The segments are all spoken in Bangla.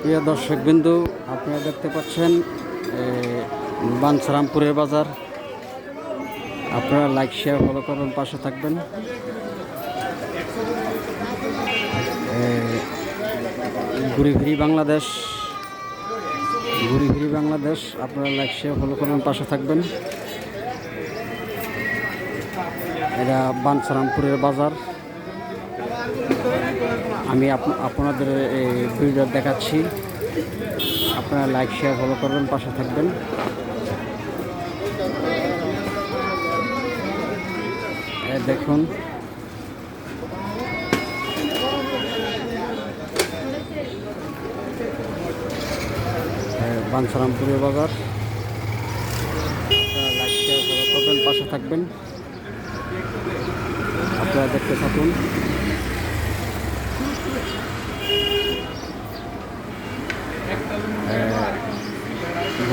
প্রিয় দর্শক বিন্দু আপনারা দেখতে পাচ্ছেন বাঞ্ছারামপুরের বাজার। আপনারা লাইক শেয়ার ফলো করবেন, পাশে থাকবেন। ঘুরি ফিরি বাংলাদেশ ঘুরি ফিরি বাংলাদেশ, আপনারা লাইক শেয়ার ফলো করবেন, পাশে থাকবেন। এটা বাঞ্ছারামপুরের বাজার। আমি আপ- আপনাদের এই ভিডিও দেখাচ্ছি। আপনারা লাইক, শেয়ার ফলো করবেন, পাশে থাকবেন। দেখুন। বাঞ্ছারামপুরের বাজার। শেয়ার করবেন, পাশে থাকবেন। আপনারা দেখতে থাকুন।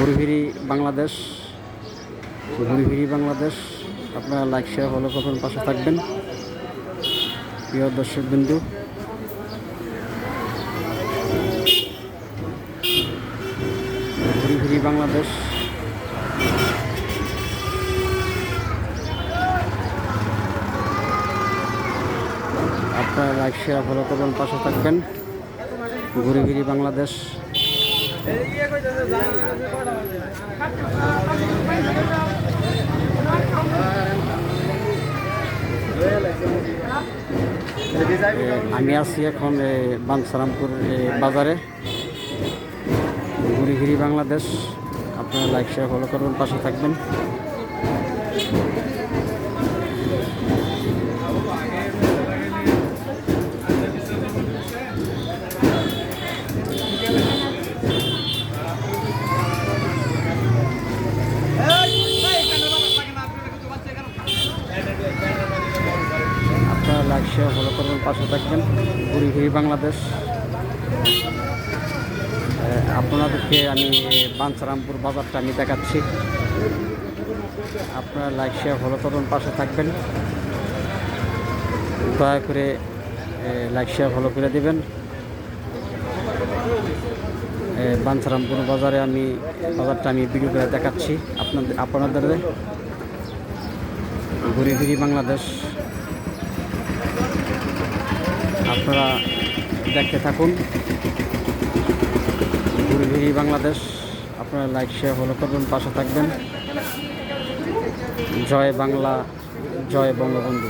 ঘুরিফিরি বাংলাদেশ। ঘুরিফিরি বাংলাদেশ। আপনারা লাইক শেয়ার ফলো করবেন, পাশে থাকবেন। প্রিয় দর্শক বিন্দু ঘুরিফিরি বাংলাদেশ। আপনারা লাইক শেয়ার ফলো করবেন, পাশে থাকবেন। ঘুরিফিরি বাংলাদেশ। আমি আছি এখন বাংসারামপুর বাজারে। ঘুরি ঘুরিঘুরি বাংলাদেশ। আপনারা লাইক শেয়ার ফলো করবেন, পাশে থাকবেন। ফলো করবেন পাশে থাকবেন ঘুরি ঘুরি বাংলাদেশ। আপনাদেরকে আমি বাঞ্ছারামপুর বাজারটা আমি দেখাচ্ছি। আপনারা লাইক শেয়ার ফলো করবেন পাশে থাকবেন। দয়া করে লাইক শেয়ার ফলো করে দেবেন। বাঞ্ছারামপুর বাজারে আমি, বাজারটা আমি ভিডিও করে দেখাচ্ছি আপনাদের আপনাদের। ঘুরি ঘুরি বাংলাদেশ। আপনারা দেখতে থাকুন। ঘুরি বাংলাদেশ, আপনারা লাইক শেয়ার ফলো করবেন, পাশে থাকবেন। জয় বাংলা, জয় বঙ্গবন্ধু।